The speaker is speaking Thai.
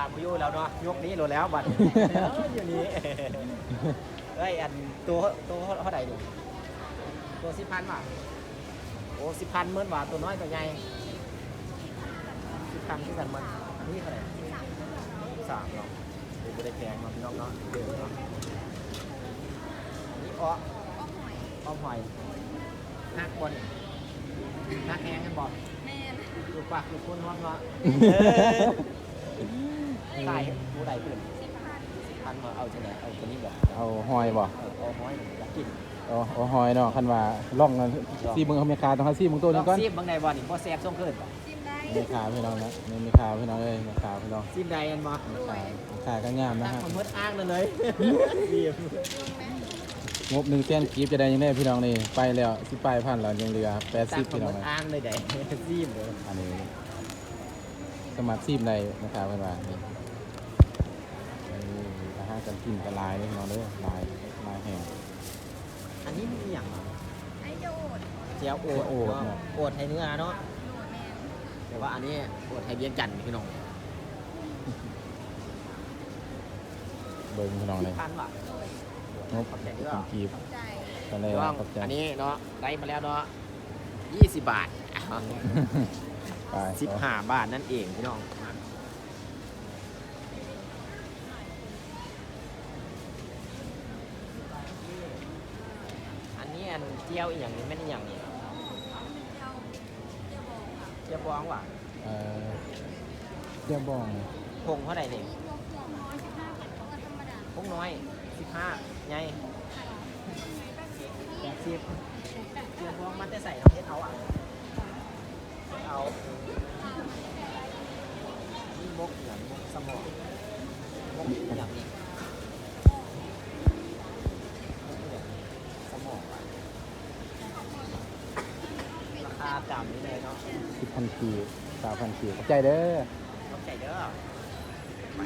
าพยูแล้วเนาะยกนี้โหลดแล้วบัตรอยู่นี่เฮ้ยอันตัวตัวเท่าไหร่ดิตัวสิบพันบาทโอ้สิบพันเมื่อบาทตัวน้อยตัวใหญ่สิบพันที่กันมันอันนี้เท่าไหร่สามเนาะดูไม่ได้แพงเนาะพี่น้องเนาะเดือเนาะอันนี่อ้ออ้อมหอยหักบนหักแหงกันบ่แม่นลูกปากลูกคนห้องเนาะ ขายผู้ใดขึ้นสิบพันพันมาเอาจังไหนเอาตัวนี้บอกเอาหอยบ่เอาเอาห้อยอยากกินเอาเอาหอยเนาะคันว่าล่องกันซีมึงเอาเมคาต้องให้ซีมึงตัวนี้ก่อนซีมบางใดบ่นี่บ่แซ่บส่งขึ้นบ่ชิมได้เมคาพี่น้องนะนี่เมคาพี่น้องเอ้ยเมคาพี่น้องซีมใดอันบ่เมคาเมคาก็งามนะตั้งฮะมันเพิ่นอ้างนั่นเลยซีมงบหนึ่งเส้นกีบจะได้ยังได้พี่น้องนี่ไปแล้วสิไปพันแล้วยังเหลือแปดตั้สิงบมันพี่น้องเพิ่นนะอ้างเลยได้ซีมเลยอันนี้สมัครซีมได้นะครับเพื่อนว่านี่นี่อาหาร กันกินกันลายนี่พี่น้องเด้อลายลายแห้งอันนี้มีหยังไอ้โยดเจียวโอดโอดเนาะเนาะโอดไทยเนื้อเนาะโดดแม่นแต่ว่าอันนี้โอดไทยเวียงจันทน์พี่น้องเบิ้งพี่น้องเลยพันบาทงบขอบใจเด้อเป็นกีบใจกันเลยน้องขอบใจอันนี้เนาะได้มาแล้วเนาะ20บาทไปสิบห้าบาทนั่นเองพี่น้อง อั นนี้อันเจียวอีกอย่างนี้ไม่ได้อย่างนี้เจียวบองว่ะเออเจ้าบ้องพงเท่าไหร่นี่พวกพวกน้อยพงน้อยสิบห้าไงแปดสิบเจียวบองมันจะใส่น้ำเพชรเอาอะเอานี่มกอย่างมกสมองมกอย่างนี้ ราคาต่ำนี่เลยเนาะสิบพันกีบสามพันกีบขอบใจเด้อ ขอบใจเด้อไป